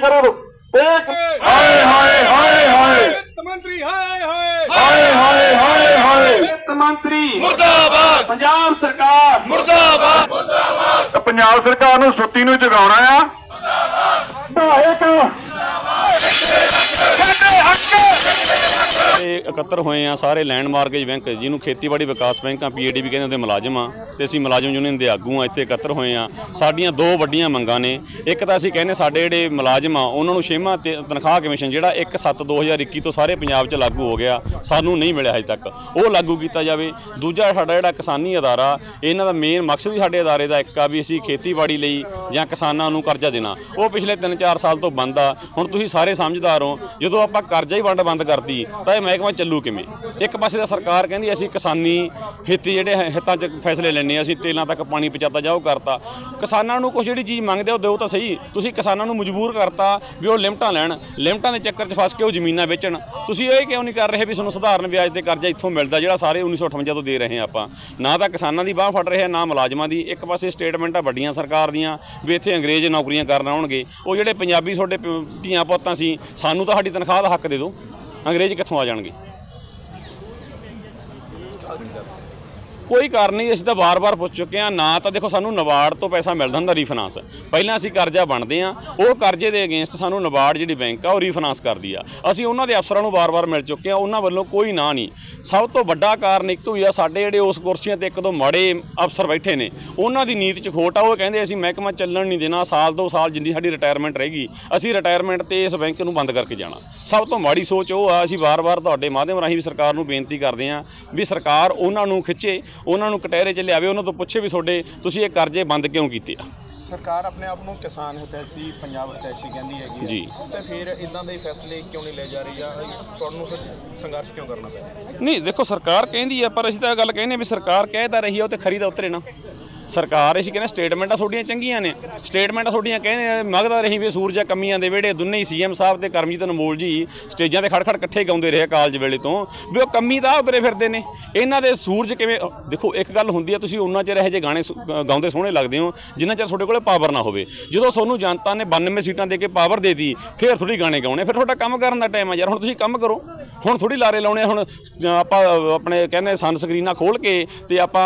ਤਾਲੀਆਂ ਕਰੋ। ਇੱਕ ਹਾਏ ਹਾਏ ਹਾਏ ਹਾਏ। ਵਿੱਤ ਮੰਤਰੀ ਹਾਏ ਹਾਏ। ਹਾਏ ਹਾਏ ਹਾਏ ਹਾਏ। ਵਿੱਤ ਮੰਤਰੀ। ਮੁਰਦਾਬਾਦ। ਪੰਜਾਬ ਸਰਕਾਰ। ਮੁਰਦਾਬਾਦ। ਤਾਂ ਪੰਜਾਬ ਸਰਕਾਰ ਨੂੰ ਸੁੱਤੀ ਨੂੰ ਜਗਾਉਣਾ ਆ। ਸਾਡੇ ਹੱਕ ਇਹ ਇਕੱਤਰ ਹੋਏ ਆ, ਸਾਰੇ ਲੈਂਡ ਮਾਰਗੇਜ ਬੈਂਕ, ਜਿਹਨੂੰ ਖੇਤੀਬਾੜੀ ਵਿਕਾਸ ਬੈਂਕਾਂ ਪੀਏਡੀਬੀ ਕਹਿੰਦੇ ਉਹਦੇ ਮੁਲਾਜ਼ਮ ਆ, ਤੇ ਅਸੀਂ ਮੁਲਾਜ਼ਮ ਯੂਨੀਅਨ ਦੇ ਆਗੂ ਆ, ਇੱਥੇ ਇਕੱਤਰ ਹੋਏ ਆ। ਸਾਡੀਆਂ ਦੋ ਵੱਡੀਆਂ ਮੰਗਾਂ ਨੇ। ਇੱਕ ਤਾਂ ਅਸੀਂ ਕਹਿੰਦੇ ਸਾਡੇ ਜਿਹੜੇ ਮੁਲਾਜ਼ਮ ਆ, ਉਹਨਾਂ ਨੂੰ ਛੇਵਾਂ ਤਨਖਾਹ ਕਮਿਸ਼ਨ ਜਿਹੜਾ 1/7/2021 ਤੋਂ ਸਾਰੇ ਪੰਜਾਬ 'ਚ ਲਾਗੂ ਹੋ ਗਿਆ, ਸਾਨੂੰ ਨਹੀਂ ਮਿਲਿਆ ਹਜੇ ਤੱਕ। ਉਹ ਲਾਗੂ ਕੀਤਾ ਜਾਵੇ। ਦੂਜਾ ਸਾਡਾ ਜਿਹੜਾ ਕਿਸਾਨੀ ਅਦਾਰਾ, ਇਹਨਾਂ ਦਾ ਮੇਨ ਮਕਸਦ ਹੀ ਸਾਡੇ ਅਦਾਰੇ ਦਾ ਇੱਕ ਆ ਵੀ ਅਸੀਂ ਖੇਤੀਬਾੜੀ ਲਈ ਜਾਂ ਕਿਸਾਨਾਂ ਨੂੰ ਕਰਜ਼ਾ ਦੇਣਾ। ਉਹ ਪਿਛਲੇ 3-4 ਸਾਲ ਤੋਂ ਬੰਦ ਆ। ਹੁਣ ਤੁਸੀਂ ਸਾਰੇ ਸਮਝਦਾਰ ਹੋ, ਜਦੋਂ ਆਪਾਂ ਕਰਜ਼ਾ ਹੀ ਵੰਡ ਬੰਦ ਕਰਤੀ, ਤਾਂ ਇਹ ਮਹਿਕਮਾ ਚੱਲੂ ਕਿਵੇਂ? ਇੱਕ ਪਾਸੇ ਤਾਂ ਸਰਕਾਰ ਕਹਿੰਦੀ ਅਸੀਂ ਕਿਸਾਨੀ ਹਿੱਤ ਜਿਹੜੇ ਹੈ- ਹਿੱਤਾਂ 'ਚ ਫੈਸਲੇ ਲੈਣੇ ਅਸੀਂ ਤੇਲਾਂ ਤੱਕ ਪਾਣੀ ਪਹੁੰਚਾਤਾ, ਜਾਓ ਕਰਤਾ। ਕਿਸਾਨਾਂ ਨੂੰ ਕੁਛ ਜਿਹੜੀ ਚੀਜ਼ ਮੰਗਦੇ ਉਹ ਦਿਓ ਤਾਂ ਸਹੀ, ਤੁਸੀਂ ਕਿਸਾਨਾਂ ਨੂੰ ਮਜਬੂਰ ਕਰਤਾ ਵੀ ਉਹ ਲਿਮਟਾਂ ਲੈਣ, ਲਿਮਟਾਂ ਦੇ ਚੱਕਰ 'ਚ ਫਸ ਕੇ ਉਹ ਜ਼ਮੀਨਾਂ ਵੇਚਣ। ਤੁਸੀਂ ਇਹ ਕਿਉਂ ਨਹੀਂ ਕਰ ਰਹੇ ਵੀ ਤੁਹਾਨੂੰ ਸਧਾਰਨ ਵਿਆਜ ਤੇ ਕਰਜ਼ਾ ਇੱਥੋਂ ਮਿਲਦਾ, ਜਿਹੜਾ ਸਾਰੇ 1958 ਤੋਂ ਦੇ ਰਹੇ ਹਾਂ ਆਪਾਂ? ਨਾ ਤਾਂ ਕਿਸਾਨਾਂ ਦੀ ਬਾਹ ਫੜ ਰਹੇ ਆ, ਨਾ ਮੁਲਾਜ਼ਮਾਂ ਦੀ। ਇੱਕ ਪਾਸੇ ਸਟੇਟਮੈਂਟਾਂ ਵੱਡੀਆਂ ਸਰਕਾਰ ਦੀਆਂ, ਵੀ ਇੱਥੇ ਅੰਗਰੇਜ਼ ਨੌਕਰੀਆਂ ਕਰਨ ਆਉਣਗੇ। ਉਹ ਜਿਹੜੇ ਪੰਜਾਬੀ ਤੁਹਾਡੇ ਪ- ਧੀਆਂ ਪੁੱਤਾਂ ਸੀ, ਸਾਨੂੰ ਤਾਂ ਸਾਡੀ ਤਨਖਾਹ ਦਾ ਹੱਕ ਦੇ ਦਿਓ। ਅੰਗਰੇਜ਼ ਕਿੱਥੋਂ ਆ ਜਾਣਗੇ? ਕੋਈ ਕਾਰਨ ਨਹੀਂ, ਅਸੀਂ ਤਾਂ ਵਾਰ-ਵਾਰ ਪੁੱਛ ਚੁੱਕੇ ਹਾਂ। ਨਾ ਤਾਂ ਦੇਖੋ, ਸਾਨੂੰ ਨਬਾਰਡ ਤੋਂ ਪੈਸਾ ਮਿਲਦਾ ਹੁੰਦਾ ਰੀਫਾਈਨਾਂਸ ਪਹਿਲਾਂ ਅਸੀਂ ਕਰਜ਼ਾ ਬਣਦੇ ਆ ਉਹ ਕਰਜ਼ੇ ਦੇ ਅਗੇਂਸਟ ਸਾਨੂੰ ਨਬਾਰਡ ਜਿਹੜੀ ਬੈਂਕ ਆ, ਉਹ ਰੀਫਾਈਨਾਂਸ ਕਰਦੀ ਆ। ਅਸੀਂ ਉਹਨਾਂ ਦੇ ਅਫਸਰਾਂ ਨੂੰ ਵਾਰ-ਵਾਰ ਮਿਲ ਚੁੱਕੇ ਆ ਉਹਨਾਂ ਵੱਲੋਂ ਕੋਈ ਨਾ ਨਹੀਂ। ਸਭ ਤੋਂ ਵੱਡਾ ਕਾਰਨ ਇੱਕ ਹੀ ਆ, ਸਾਡੇ ਜਿਹੜੇ ਉਸ ਕੁਰਸੀਆਂ ਤੇ ਇੱਕ ਦੋ ਮਾੜੇ ਅਫਸਰ ਬੈਠੇ ਨੇ, ਉਹਨਾਂ ਦੀ ਨੀਤ 'ਚ ਖੋਟ ਆ, ਉਹ ਕਹਿੰਦੇ ਅਸੀਂ ਮਹਿਕਮਾ ਚੱਲਣ ਨਹੀਂ ਦੇਣਾ, ਸਾਲ ਦੋ ਸਾਲ ਜਿੰਨੀ ਸਾਡੀ ਰਿਟਾਇਰਮੈਂਟ ਰਹੇਗੀ ਅਸੀਂ ਰਿਟਾਇਰਮੈਂਟ ਤੇ ਇਸ ਬੈਂਕ ਨੂੰ ਬੰਦ ਕਰਕੇ ਜਾਣਾ। ਸਭ ਤੋਂ ਮਾੜੀ ਸੋਚ ਉਹ ਆ, ਅਸੀਂ ਵਾਰ-ਵਾਰ ਤੁਹਾਡੇ ਮਾਧਿਅਮ ਰਾਹੀਂ ਵੀ ਸਰਕਾਰ ਨੂੰ ਬੇਨਤੀ ਕਰਦੇ ਆ ਵੀ ਸਰਕਾਰ ਉਹਨਾਂ ਨੂੰ ਖਿੱਚੇ ਉਹਨਾਂ ਨੂੰ ਕਟਹਿਰੇ 'ਚ ਲਿਆਵੇ, ਉਹਨਾਂ ਤੋਂ ਪੁੱਛੇ ਵੀ ਤੁਹਾਡੇ ਤੁਸੀਂ ਇਹ ਕਰਜ਼ੇ ਬੰਦ ਕਿਉਂ ਕੀਤੇ ਆ? ਸਰਕਾਰ ਆਪਣੇ ਆਪ ਨੂੰ ਕਿਸਾਨ ਹਿਤੈਸ਼ੀ ਪੰਜਾਬ ਹਿਤੈਸ਼ੀ ਕਹਿੰਦੀ ਹੈਗੀ ਹੈ। ਜੀ। ਤੇ ਫਿਰ ਇਦਾਂ ਦੇ ਫੈਸਲੇ ਕਿਉਂ ਨਹੀਂ ਲੈ ਜਾ ਰਹੀ ਜਾਂ ਤੁਹਾਨੂੰ ਫਿਰ ਸੰਘਰਸ਼ ਕਿਉਂ ਕਰਨਾ ਪੈ ਰਿਹਾ ਨਹੀਂ ਦੇਖੋ ਸਰਕਾਰ ਕਹਿੰਦੀ ਆ ਪਰ ਅਸੀਂ ਤਾਂ ਇਹ ਗੱਲ ਕਹਿੰਦੇ ਵੀ ਸਰਕਾਰ ਕਹਿ ਤਾਂ ਰਹੀ ਆ ਉਹ ਤੇ ਖਰੀ ਤਾਂ ਉਤਰੇ ਨਾ ਸਰਕਾਰ ਅਸੀਂ ਕਹਿੰਦੇ ਸਟੇਟਮੈਂਟਾਂ ਤੁਹਾਡੀਆਂ ਚੰਗੀਆਂ ਨੇ ਸਟੇਟਮੈਂਟਾਂ ਤੁਹਾਡੀਆਂ ਕਹਿੰਦੇ ਮਗਦਾ ਰਹੀ ਵੀ ਸੂਰਜਾ ਕਮੀਆਂ ਦੇ ਵਿਹੜੇ ਦੋਨੇ ਹੀ ਸੀਐਮ ਸਾਹਿਬ ਤੇ ਕਰਮਜੀਤ ਅਨਮੋਲ ਜੀ ਸਟੇਜਾਂ ਤੇ ਖੜ ਖੜ ਇਕੱਠੇ ਗਾਉਂਦੇ ਰਹੇ ਕਾਲਜ ਵੇਲੇ ਤੋਂ ਵੀ ਉਹ ਕਮੀ ਤਾਂ ਉਤਰੇ ਫਿਰਦੇ ਨੇ ਇਹਨਾਂ ਦੇ ਸੂਰਜ ਕਿਵੇਂ ਦੇਖੋ ਇੱਕ ਗੱਲ ਹੁੰਦੀ ਆ ਤੁਸੀਂ ਉਹਨਾਂ ਚਿਰ ਇਹੋ ਜਿਹੇ ਗਾਣੇ ਸੁ- ਗਾ- ਗਾਉਂਦੇ ਸੋਹਣੇ ਲੱਗਦੇ ਹੋ ਜਿੰਨਾ ਚਿਰ ਤੁਹਾਡੇ ਕੋਲੇ ਪਾਵਰ ਨਾ ਹੋਵੇ। ਜਦੋਂ ਤੁਹਾਨੂੰ ਜਨਤਾ ਨੇ 92 ਸੀਟਾਂ ਦੇ ਕੇ ਪਾਵਰ ਦੇ ਦਿੱਤੀ ਫਿਰ ਥੋੜੀ ਗਾਣੇ ਗਾਉਣੇ ਫਿਰ ਤੁਹਾਡਾ ਕੰਮ ਕਰਨ ਦਾ ਟਾਈਮ ਆ ਯਾਰ ਹੁਣ ਤੁਸੀਂ ਕੰਮ ਕਰੋ। ਹੁਣ ਥੋੜੀ ਲਾਰੇ ਲਾਉਣੇ ਹੁਣ ਆਪਾਂ ਆਪਣੇ ਕਹਿੰਦੇ ਸਨ ਸਕਰੀਨਾਂ ਖੋਲ ਕੇ ਤੇ ਆਪਾਂ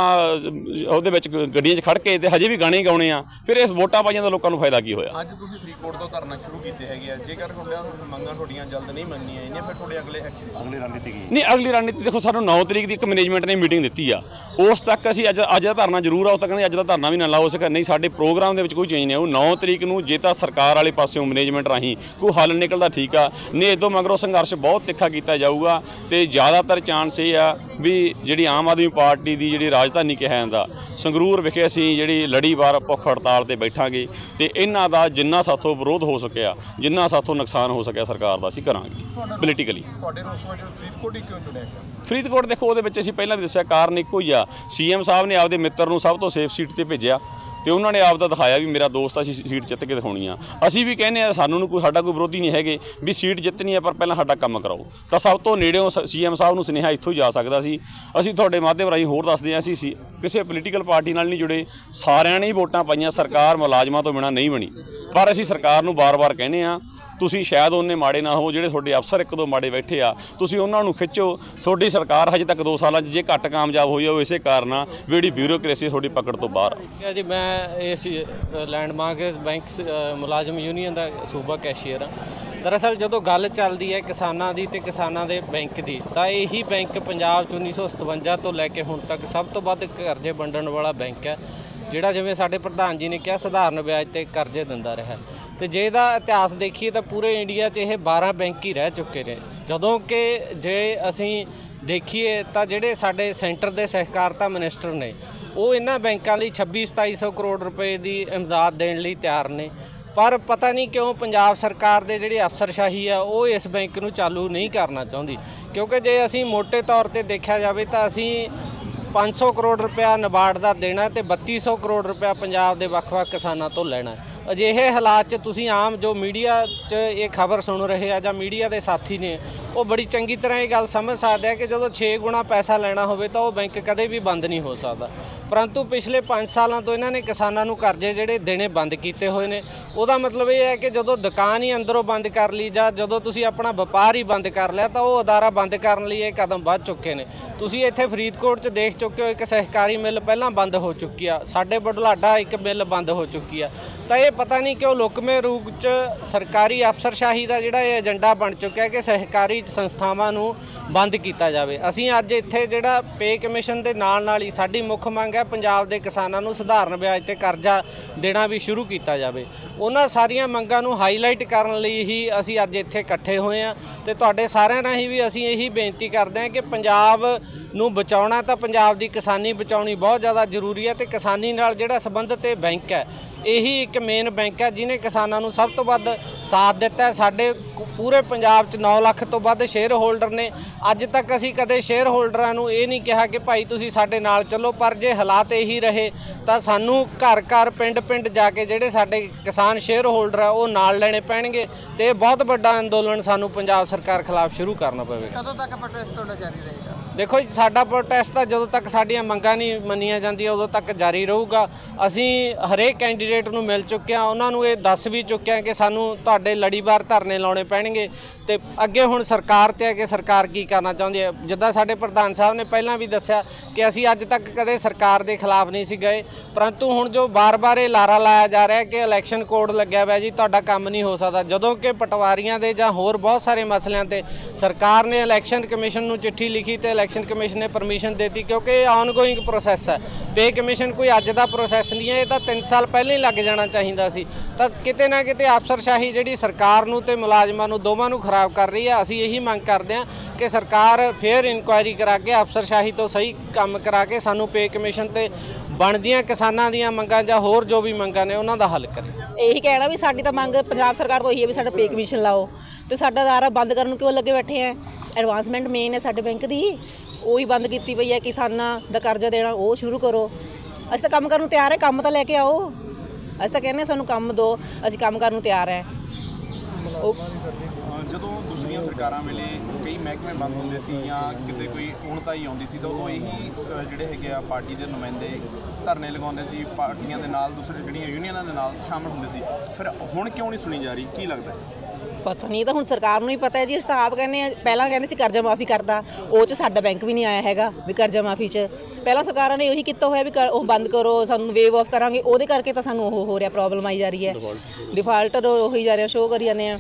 ਉਹਦੇ ਵਿੱਚ ਗੱਡੀਆਂ 'ਚ ਖੜ ਕੇ ਤੇ ਹਜੇ ਵੀ ਗਾਣੇ ਗਾਉਣੇ ਆ ਫਿਰ ਇਸ ਵੋਟਾਂ ਪਾਈਆਂ ਦਾ ਲੋਕਾਂ ਨੂੰ ਫਾਇਦਾ ਕੀ ਹੋਇਆ? ਅੱਜ ਤੁਸੀਂ ਫਰੀਦਕੋਟ ਤੋਂ ਧਰਨਾ ਸ਼ੁਰੂ ਕੀਤੇ ਹੈਗੇ ਆ। ਜੇਕਰ ਤੁਹਾਡੀਆਂ ਮੰਗਾਂ ਤੁਹਾਡੀਆਂ ਜਲਦ ਨਹੀਂ ਮੰਨੀਆਂ ਜਾਂਦੀਆਂ ਫਿਰ ਤੁਹਾਡੇ ਅਗਲੇ ਐਕਸ਼ਨ ਨਹੀਂ ਅਗਲੀ ਰਣਨੀਤੀ ਦੇਖੋ ਸਾਨੂੰ 9 ਤਰੀਕ ਦੀ ਇੱਕ ਮੈਨੇਜਮੈਂਟ ਨੇ ਮੀਟਿੰਗ ਦਿੱਤੀ ਆ। ਉਸ ਤੱਕ ਅਸੀਂ ਅੱਜ ਅੱਜ ਦਾ ਧਰਨਾ ਜ਼ਰੂਰ ਆ ਉਸ ਤੱਕ ਕਹਿੰਦੇ ਅੱਜ ਦਾ ਧਰਨਾ ਵੀ ਨਾ ਲਾਓ ਸਕੇ ਨਹੀਂ ਸਾਡੇ ਪ੍ਰੋਗਰਾਮ ਦੇ ਵਿੱਚ ਕੋਈ ਚੇਂਜ ਨਹੀਂ ਆਊ। 9 ਤਰੀਕ ਨੂੰ ਜੇ ਤਾਂ ਸਰਕਾਰ ਵਾਲੇ ਪਾਸਿਓਂ ਮੈਨੇਜਮੈਂਟ ਰਾਹੀਂ ਕੋਈ ਹੱਲ ਨਿਕਲਦਾ ਠੀਕ ਆ। ਨਹੀਂ ਇਦੋਂ ਮਗਰੋਂ ਸੰਘਰਸ਼ ਬਹੁਤ ਤਿੱਖਾ ਕੀਤਾ ਜਾਊਗਾ ਤੇ ਜ਼ਿਆਦਾਤਰ ਚਾਂਸ ਇਹ ਆ ਵੀ ਜਿਹੜੀ ਆਮ ਆਦਮੀ ਪਾਰਟੀ ਦੀ ਜਿਹੜੀ ਰਾਜਧਾਨੀ ਕਿਹਾ ਜਾਂਦਾ ਸੰਗਰੂਰ ਵਿਖੇ ਅਸੀਂ ਜਿਹੜੀ ਲੜੀਵਾਰ ਭੁੱਖ ਹੜਤਾਲ ਤੇ ਬੈਠਾਂਗੇ ਤੇ ਇਹਨਾਂ ਦਾ ਜਿੰਨਾ ਸਾਥੋਂ ਵਿਰੋਧ ਹੋ ਸਕਿਆ ਜਿੰਨਾ ਸਾਥੋਂ ਨੁਕਸਾਨ ਹੋ ਸਕਿਆ ਸਰਕਾਰ ਦਾ ਅਸੀਂ ਕਰਾਂਗੇ ਪੋਲੀਟੀਕਲੀ ਤੁਹਾਡੇ ਰੋਸ ਵਜੋਂ ਫਰੀਦਕੋਟ ਹੀ ਕਿਉਂ ਚੁਣਿਆ ਫਰੀਦਕੋਟ ਦੇਖੋ ਉਹਦੇ ਵਿੱਚ ਅਸੀਂ ਪਹਿਲਾਂ ਵੀ ਦੱਸਿਆ ਕਾਰਨ ਇੱਕੋ ਹੀ ਆ। ਸੀਐਮ ਸਾਹਿਬ ਨੇ ਆਪਦੇ ਮਿੱਤਰ ਨੂੰ ਸਭ ਤੋਂ ਸੇਫ ਸੀਟ ਤੇ ਭੇਜਿਆ। ਤੇ ਉਹਨਾਂ ਨੇ ਆਪਦਾ ਦਿਖਾਇਆ ਵੀ ਮੇਰਾ ਦੋਸਤ ਆ, ਅਸੀਂ ਸੀਟ ਜਿੱਤ ਕੇ ਦਿਖਾਉਣੀ ਆ। ਅਸੀਂ ਵੀ ਕਹਿੰਦੇ ਆ ਸਾਨੂੰ ਨੂੰ ਕੋਈ ਸਾਡਾ ਕੋਈ ਵਿਰੋਧੀ ਨਹੀਂ ਹੈਗੇ ਵੀ ਸੀਟ ਜਿੱਤਣੀ ਆ ਪਰ ਪਹਿਲਾਂ ਸਾਡਾ ਕੰਮ ਕਰਾਓ। ਤਾਂ ਸਭ ਤੋਂ ਨੇੜਿਓਂ ਸੀਐਮ ਸਾਹਿਬ ਨੂੰ ਸੁਨੇਹਾ ਇੱਥੋਂ ਹੀ ਜਾ ਸਕਦਾ ਸੀ। ਅਸੀਂ ਤੁਹਾਡੇ ਮਾਧਿਅਮ ਰਾਹੀਂ ਹੋਰ ਦੱਸਦੇ ਆ ਅਸੀਂ ਸੀ- ਕਿਸੇ ਪੋਲੀਟੀਕਲ ਪਾਰਟੀ ਨਾਲ ਨਹੀਂ ਜੁੜੇ। ਸਾਰਿਆਂ ਨੇ ਹੀ ਵੋਟਾਂ ਪਾਈਆਂ ਸਰਕਾਰ ਮੁਲਾਜ਼ਮਾਂ ਤੋਂ ਬਿਨਾਂ ਨਹੀਂ ਬਣੀ। ਪਰ ਅਸੀਂ ਸਰਕਾਰ ਨੂੰ ਬਾਰ-ਬਾਰ ਕਹਿੰਦੇ ਆ ਤੁਸੀਂ ਸ਼ਾਇਦ ਉਹਨੇ ਮਾੜੇ ਨਾ ਹੋ ਜਿਹੜੇ ਤੁਹਾਡੇ ਅਫਸਰ ਇੱਕ ਦੋ ਮਾੜੇ ਬੈਠੇ ਆ, ਤੁਸੀਂ ਉਹਨਾਂ ਨੂੰ ਖਿੱਚੋ। ਤੁਹਾਡੀ ਸਰਕਾਰ ਹਜੇ ਤੱਕ 2 ਸਾਲਾਂ 'ਚ ਜੇ ਘੱਟ ਕਾਮਯਾਬ ਹੋਈ ਆ ਉਹ ਇਸੇ ਕਾਰਨ ਆ ਜਿਹੜੀ ਬਿਊਰੋਕ੍ਰੇਸੀ ਤੁਹਾਡੀ ਪਕੜ ਤੋਂ ਬਾਹਰ ਆ। ਹੈ ਜੀ, ਮੈਂ ਇਸ ਲੈਂਡਮਾਰਕ ਬੈਂਕ ਮੁਲਾਜ਼ਮ ਯੂਨੀਅਨ ਦਾ ਸੂਬਾ ਕੈਸ਼ੀਅਰ ਹਾਂ। ਦਰਅਸਲ ਜਦੋਂ ਗੱਲ ਚੱਲਦੀ ਹੈ ਕਿਸਾਨਾਂ ਦੀ ਤੇ ਕਿਸਾਨਾਂ ਦੇ ਬੈਂਕ ਦੀ, ਤਾਂ ਇਹੀ ਬੈਂਕ ਪੰਜਾਬ 'ਚ 1957 ਤੋਂ ਲੈ ਕੇ ਹੁਣ ਤੱਕ ਸਭ ਤੋਂ ਵੱਧ ਕਰਜ਼ੇ ਵੰਡਣ ਵਾਲਾ ਬੈਂਕ ਹੈ, ਜਿਹੜਾ ਜਿਵੇਂ ਸਾਡੇ ਪ੍ਰਧਾਨ ਜੀ ਨੇ ਕਿਹਾ, ਸਧਾਰਨ ਵਿਆਜ ਤੇ ਕਰਜ਼ੇ ਦਿੰਦਾ ਰਿਹਾ। ਤੇ ਜੇ ਇਹਦਾ ਇਤਿਹਾਸ ਦੇਖੀਏ ਤਾਂ ਪੂਰੇ ਇੰਡੀਆ 'ਚ ਇਹ 12 ਬੈਂਕ ਹੀ ਰਹਿ ਚੁੱਕੇ ਨੇ। ਜਦੋਂ ਕਿ ਜੇ ਅਸੀਂ ਦੇਖੀਏ ਤਾਂ ਜਿਹੜੇ ਸਾਡੇ ਸੈਂਟਰ ਦੇ ਸਹਿਕਾਰਤਾ ਮਿਨਿਸਟਰ ਨੇ, ਉਹ ਇਹਨਾਂ ਬੈਂਕਾਂ ਲਈ 26 2700 ਕਰੋੜ ਰੁਪਏ ਦੀ ਇਮਦਾਦ ਦੇਣ ਲਈ ਤਿਆਰ ਨੇ। ਪਰ ਪਤਾ ਨਹੀਂ ਕਿਉਂ ਪੰਜਾਬ ਸਰਕਾਰ ਦੇ ਜਿਹੜੇ ਅਫਸਰਸ਼ਾਹੀ ਆ, ਉਹ ਇਸ ਬੈਂਕ ਨੂੰ ਚਾਲੂ ਨਹੀਂ ਕਰਨਾ ਚਾਹੁੰਦੀ। ਕਿਉਂਕਿ ਜੇ ਅਸੀਂ ਮੋٹے ਤੌਰ ਤੇ ਦੇਖਿਆ ਜਾਵੇ ਤਾਂ ਅਸੀਂ 500 ਕਰੋੜ ਰੁਪਇਆ ਨਬਾਰਡ ਦਾ ਦੇਣਾ ਤੇ 3200 ਕਰੋੜ ਰੁਪਇਆ ਪੰਜਾਬ ਦੇ ਵੱਖ-ਵੱਖ ਕਿਸਾਨਾਂ ਤੋਂ ਲੈਣਾ। ਅਜਿਹੇ ਹਾਲਾਤ 'ਚ ਤੁਸੀਂ ਆਮ ਜੋ ਮੀਡੀਆ 'ਚ ਇਹ ਖਬਰ ਸੁਣ ਰਹੇ ਆ ਜਾਂ ਮੀਡੀਆ ਦੇ ਸਾਥੀ ਨੇ, ਉਹ ਬੜੀ ਚੰਗੀ ਤਰ੍ਹਾਂ ਇਹ ਗੱਲ ਸਮਝ ਸਕਦੇ ਆ ਕਿ ਜਦੋਂ 6 ਗੁਣਾ ਪੈਸਾ ਲੈਣਾ ਹੋਵੇ ਤਾਂ ਉਹ ਬੈਂਕ ਕਦੇ ਵੀ ਬੰਦ ਨਹੀਂ ਹੋ ਸਕਦਾ। ਪਰੰਤੂ ਪਿਛਲੇ 5 ਸਾਲਾਂ ਤੋਂ ਇਹਨਾਂ ਨੇ ਕਿਸਾਨਾਂ ਨੂੰ ਕਰਜ਼ੇ ਜਿਹੜੇ ਦੇਣੇ ਬੰਦ ਕੀਤੇ ਹੋਏ ਨੇ। ਉਹਦਾ ਮਤਲਬ ਇਹ ਹੈ ਕਿ ਜਦੋਂ ਦੁਕਾਨ ਹੀ ਅੰਦਰੋਂ ਬੰਦ ਕਰ ਲਈ ਜਾਂ ਜਦੋਂ ਤੁਸੀਂ ਆਪਣਾ ਵਪਾਰ ਹੀ ਬੰਦ ਕਰ ਲਿਆ ਤਾਂ ਉਹ ਅਦਾਰਾ ਬੰਦ ਕਰਨ ਲਈ ਇਹ ਕਦਮ ਵੱਧ ਚੁੱਕੇ ਨੇ। ਤੁਸੀਂ ਇੱਥੇ ਫਰੀਦਕੋਟ 'ਚ ਦੇਖ ਚੁੱਕੇ ਹੋ, ਇੱਕ ਸਹਿਕਾਰੀ ਮਿੱਲ ਪਹਿਲਾਂ ਬੰਦ ਹੋ ਚੁੱਕੀ ਆ। ਸਾਡੇ ਬੁਢਲਾਡਾ ਇੱਕ ਮਿੱਲ ਬੰਦ ਹੋ ਚੁੱਕੀ ਆ। ਤਾਂ ਇਹ ਪਤਾ ਨਹੀਂ ਕਿਉਂ ਲੁਕਵੇਂ ਰੂਪ 'ਚ ਸਰਕਾਰੀ ਅਫਸਰਸ਼ਾਹੀ ਦਾ ਜਿਹੜਾ ਇਹ ਏਜੰਡਾ ਬਣ ਚੁੱਕਿਆ ਕਿ ਸਹਿਕਾਰੀ ਸੰਸਥਾਵਾਂ ਨੂੰ ਬੰਦ ਕੀਤਾ ਜਾਵੇ। ਅਸੀਂ ਅੱਜ ਇੱਥੇ ਜਿਹੜਾ ਪੇ ਕਮਿਸ਼ਨ ਦੇ ਨਾਲ ਨਾਲ ਹੀ ਸਾਡੀ ਮੁੱਖ ਮੰਗ ਹੈ ਪੰਜਾਬ ਦੇ ਕਿਸਾਨਾਂ ਨੂੰ ਸਧਾਰਨ ਵਿਆਜ ਤੇ ਕਰਜ਼ਾ ਦੇਣਾ ਵੀ ਸ਼ੁਰੂ ਕੀਤਾ ਜਾਵੇ। ਉਹਨਾਂ ਸਾਰੀਆਂ ਮੰਗਾਂ ਨੂੰ ਹਾਈਲਾਈਟ ਕਰਨ ਲਈ ਹੀ ਅਸੀਂ ਅੱਜ ਇੱਥੇ ਇਕੱਠੇ ਹੋਏ ਹਾਂ ਤੇ ਤੁਹਾਡੇ ਸਾਰਿਆਂ ਰਾਹੀਂ ਵੀ ਅਸੀਂ ਇਹੀ ਬੇਨਤੀ ਕਰਦੇ ਹਾਂ ਕਿ ਪੰਜਾਬ ਨੂੰ ਬਚਾਉਣਾ ਤਾਂ ਪੰਜਾਬ ਦੀ ਕਿਸਾਨੀ ਬਚਾਉਣੀ ਬਹੁਤ ਜ਼ਿਆਦਾ ਜ਼ਰੂਰੀ ਹੈ ਤੇ ਕਿਸਾਨੀ ਨਾਲ ਜਿਹੜਾ ਸੰਬੰਧਿਤ ਇਹ ਬੈਂਕ ਹੈ ਇਹੀ ਇੱਕ ਮੇਨ ਬੈਂਕ ਹੈ, ਜਿਹਨੇ ਕਿਸਾਨਾਂ ਨੂੰ ਸਭ ਤੋਂ ਵੱਧ ਸਾਥ ਦਿੱਤਾ ਹੈ। ਸਾਡੇ ਪੂਰੇ ਪੰਜਾਬ 'ਚ 9 ਲੱਖ ਤੋਂ ਵੱਧ ਸ਼ੇਅਰ ਹੋਲਡਰ ਨੇ। ਅੱਜ ਤੱਕ ਅਸੀਂ ਕਦੇ ਸ਼ੇਅਰ ਹੋਲਡਰਾਂ ਨੂੰ ਇਹ ਨਹੀਂ ਕਿਹਾ ਕਿ ਭਾਈ ਤੁਸੀਂ ਸਾਡੇ ਨਾਲ ਚੱਲੋ, ਪਰ ਜੇ ਹਾਲਾਤ ਇਹੀ ਰਹੇ, ਤਾਂ ਸਾਨੂੰ ਘਰ ਘਰ, ਪਿੰਡ ਪਿੰਡ ਜਾ ਕੇ ਜਿਹੜੇ ਸਾਡੇ ਕਿਸਾਨ ਸ਼ੇਅਰ ਹੋਲਡਰ ਆ, ਉਹ ਨਾਲ ਲੈਣੇ ਪੈਣਗੇ ਤੇ ਇਹ ਬਹੁਤ ਵੱਡਾ ਅੰਦੋਲਨ ਸਾਨੂੰ ਪੰਜਾਬ ਸਰਕਾਰ ਖਿਲਾਫ ਸ਼ੁਰੂ ਕਰਨਾ ਪਵੇਗਾ। ਕਦੋਂ ਤੱਕ ਪ੍ਰੋਟੈਸਟ ਤੁਹਾਡਾ ਜਾਰੀ ਰਹੇਗਾ? ਦੇਖੋ ਜੀ, ਸਾਡਾ ਪ੍ਰੋਟੈਸਟ ਤਾਂ ਜਦੋਂ ਤੱਕ ਸਾਡੀਆਂ ਮੰਗਾਂ ਨਹੀਂ ਮੰਨੀਆਂ ਜਾਂਦੀਆਂ, ਉਦੋਂ ਤੱਕ ਜਾਰੀ ਰਹੂਗਾ। ਅਸੀਂ ਹਰੇਕ ਕੈਂਡੀਡੇਟ ਨੂੰ ਮਿਲ ਚੁੱਕੇ ਹਾਂ ਉਹਨਾਂ ਨੂੰ ਇਹ ਦੱਸ ਵੀ ਚੁੱਕੇ ਹਾਂ ਕਿ ਸਾਨੂੰ ਤੁਹਾਡੇ ਲੜੀਵਾਰ ਧਰਨੇ ਲਾਉਣੇ ਪੈਣਗੇ। ਤੇ ਅੱਗੇ ਹੁਣ ਸਰਕਾਰ ਤੇ ਹੈ ਕਿ ਸਰਕਾਰ ਕੀ ਕਰਨਾ ਚਾਹੁੰਦੀ ਹੈ? ਜਿੱਦਾਂ ਸਾਡੇ ਪ੍ਰਧਾਨ ਸਾਹਿਬ ਨੇ ਪਹਿਲਾਂ ਵੀ ਦੱਸਿਆ ਕਿ ਅਸੀਂ ਅੱਜ ਤੱਕ ਕਦੇ ਸਰਕਾਰ ਦੇ ਖਿਲਾਫ ਨਹੀਂ ਸੀ ਗਏ। ਪਰੰਤੂ ਹੁਣ ਜੋ ਬਾਰ-ਬਾਰ ਇਹ ਲਾਰਾ ਲਾਇਆ ਜਾ ਰਿਹਾ ਕਿ ਇਲੈਕਸ਼ਨ ਕੋਡ ਲੱਗਿਆ ਹੋਇਆ ਜੀ, ਤੁਹਾਡਾ ਕੰਮ ਨਹੀਂ ਹੋ ਸਕਦਾ। ਜਦੋਂ ਕਿ ਪਟਵਾਰੀਆਂ ਦੇ ਜਾਂ ਹੋਰ ਬਹੁਤ ਸਾਰੇ ਮਸਲਿਆਂ ਤੇ ਸਰਕਾਰ ਨੇ ਇਲੈਕਸ਼ਨ ਕਮਿਸ਼ਨ ਨੂੰ ਚਿੱਠੀ ਲਿਖੀ ਤੇ ਇਲੈਕਸ਼ਨ ਕਮਿਸ਼ਨ ਨੇ ਪਰਮਿਸ਼ਨ ਦਿੱਤੀ ਕਿਉਂਕਿ ਇਹ ਆਨਗੋਇੰਗ ਪ੍ਰੋਸੈਸ ਹੈ। ਪੇ ਕਮਿਸ਼ਨ ਕੋਈ ਅੱਜ ਦਾ ਪ੍ਰੋਸੈਸ ਨਹੀਂ ਹੈ, ਇਹ ਤਾਂ 3 ਸਾਲ ਪਹਿਲਾਂ ਹੀ ਲੱਗ ਜਾਣਾ ਚਾਹੀਦਾ ਸੀ। ਤਾਂ ਕਿਤੇ ਨਾ ਕਿਤੇ ਅਫਸਰਸ਼ਾਹੀ ਜਿਹੜੀ ਸਰਕਾਰ ਨੂੰ ਤੇ ਮੁਲਾਜ਼ਮਾਂ ਨੂੰ ਦੋਵਾਂ ਨੂੰ ਖਰਾਬ ਕਰ ਰਹੀ ਹੈ ਅਸੀਂ ਇਹੀ ਮੰਗ ਕਰਦੇ ਹਾਂ ਕਿ ਸਰਕਾਰ ਫੇਰ ਇਨਕੁਆਇਰੀ ਕਰਾ ਕੇ ਅਫਸਰਸ਼ਾਹੀ ਤੋਂ ਸਹੀ ਕੰਮ ਕਰਾ ਕੇ ਸਾਨੂੰ ਪੇ ਕਮਿਸ਼ਨ ਤੇ ਬਣਦੀਆਂ ਕਿਸਾਨਾਂ ਦੀਆਂ ਮੰਗਾਂ ਜਾਂ ਹੋਰ ਜੋ ਵੀ ਮੰਗਾਂ ਨੇ ਉਹਨਾਂ ਦਾ ਹੱਲ ਕਰੇ। ਇਹੀ ਕਹਿਣਾ ਵੀ ਸਾਡੀ ਤਾਂ ਮੰਗ ਪੰਜਾਬ ਸਰਕਾਰ ਤੋਂ ਇਹੀ ਹੈ ਵੀ ਸਾਡਾ ਪੇ ਕਮਿਸ਼ਨ ਲਾਓ ਤੇ ਸਾਡਾ ਅਦਾਰਾ ਬੰਦ ਕਰਨ ਨੂੰ ਕਿਉਂ ਲੱਗੇ ਬੈਠੇ ਆ? ਐਡਵਾਂਸਮੈਂਟ ਮੇਨ ਹੈ ਸਾਡੇ ਬੈਂਕ ਦੀ, ਉਹ ਹੀ ਬੰਦ ਕੀਤੀ ਪਈ ਹੈ ਕਿਸਾਨਾਂ ਦਾ ਕਰਜ਼ਾ ਦੇਣਾ, ਉਹ ਸ਼ੁਰੂ ਕਰੋ। ਅਸੀਂ ਤਾਂ ਕੰਮ ਕਰਨ ਨੂੰ ਤਿਆਰ ਹੈ, ਕੰਮ ਤਾਂ ਲੈ ਕੇ ਆਓ। ਅਸੀਂ ਤਾਂ ਕਹਿੰਦੇ ਸਾਨੂੰ ਕੰਮ ਦਿਓ ਅਸੀਂ ਕੰਮ ਕਰਨ ਨੂੰ ਤਿਆਰ ਹੈ। ਉਹ ਦੂਸਰੀਆਂ ਸਰਕਾਰਾਂ ਵੇਲੇ ਕਈ ਮਹਿਕਮੇ ਬੰਦ ਹੁੰਦੇ ਸੀ ਜਾਂ ਕਿਤੇ ਕੋਈ ਉਣਤਾ ਹੀ ਆਉਂਦੀ ਸੀ ਤਾਂ ਉਦੋਂ ਇਹੀ ਸ- ਜਿਹੜੇ ਹੈਗੇ ਆ ਪਾਰਟੀ ਦੇ ਨੁਮਾਇੰਦੇ ਧਰਨੇ ਲਗਾਉਂਦੇ ਸੀ ਪਾਰਟੀਆਂ ਦੇ ਨਾਲ ਦੂਸਰੇ ਜਿਹੜੀਆਂ ਯੂਨੀਅਨਾਂ ਦੇ ਨਾਲ ਸ਼ਾਮਲ ਹੁੰਦੇ ਸੀ। ਫਿਰ ਹੁਣ ਕਿਉਂ ਨਹੀਂ ਸੁਣੀ ਜਾ ਰਹੀ? ਕੀ ਲੱਗਦਾ ਹੈ? ਪਤਾ ਨਹੀਂ ਇਹ ਤਾਂ ਹੁਣ ਸਰਕਾਰ ਨੂੰ ਹੀ ਪਤਾ ਹੈ ਜੀ। ਅਸੀਂ ਤਾਂ ਆਪ ਕਹਿੰਦੇ ਆ ਪਹਿਲਾਂ ਕਹਿੰਦੇ ਸੀ ਕਰਜ਼ਾ ਮਾਫੀ ਕਰਦਾ। ਉਹ ਚ ਸਾਡਾ ਬੈਂਕ ਵੀ ਨਹੀਂ ਆਇਆ ਹੈਗਾ ਵੀ ਕਰਜ਼ਾ ਮਾਫੀ ਚ। ਪਹਿਲਾਂ ਸਰਕਾਰਾਂ ਨੇ ਉਹੀ ਕੀਤਾ ਹੋਇਆ ਵੀ ਕਰ- ਉਹ ਬੰਦ ਕਰੋ ਸਾਨੂੰ ਵੇਵ ਆਫ ਕਰਾਂਗੇ। ਉਹਦੇ ਕਰਕੇ ਤਾਂ ਸਾਨੂੰ ਉਹ ਹੋ ਰਿਹਾ ਪ੍ਰੋਬਲਮ ਆਈ ਜਾ ਰਹੀ ਹੈ। ਡਿਫਾਲਟਰ ਹੋਈ ਜਾ ਰਿਹਾ ਸ਼ੋਅ ਕਰੀ ਜਾਂਦੇ ਆ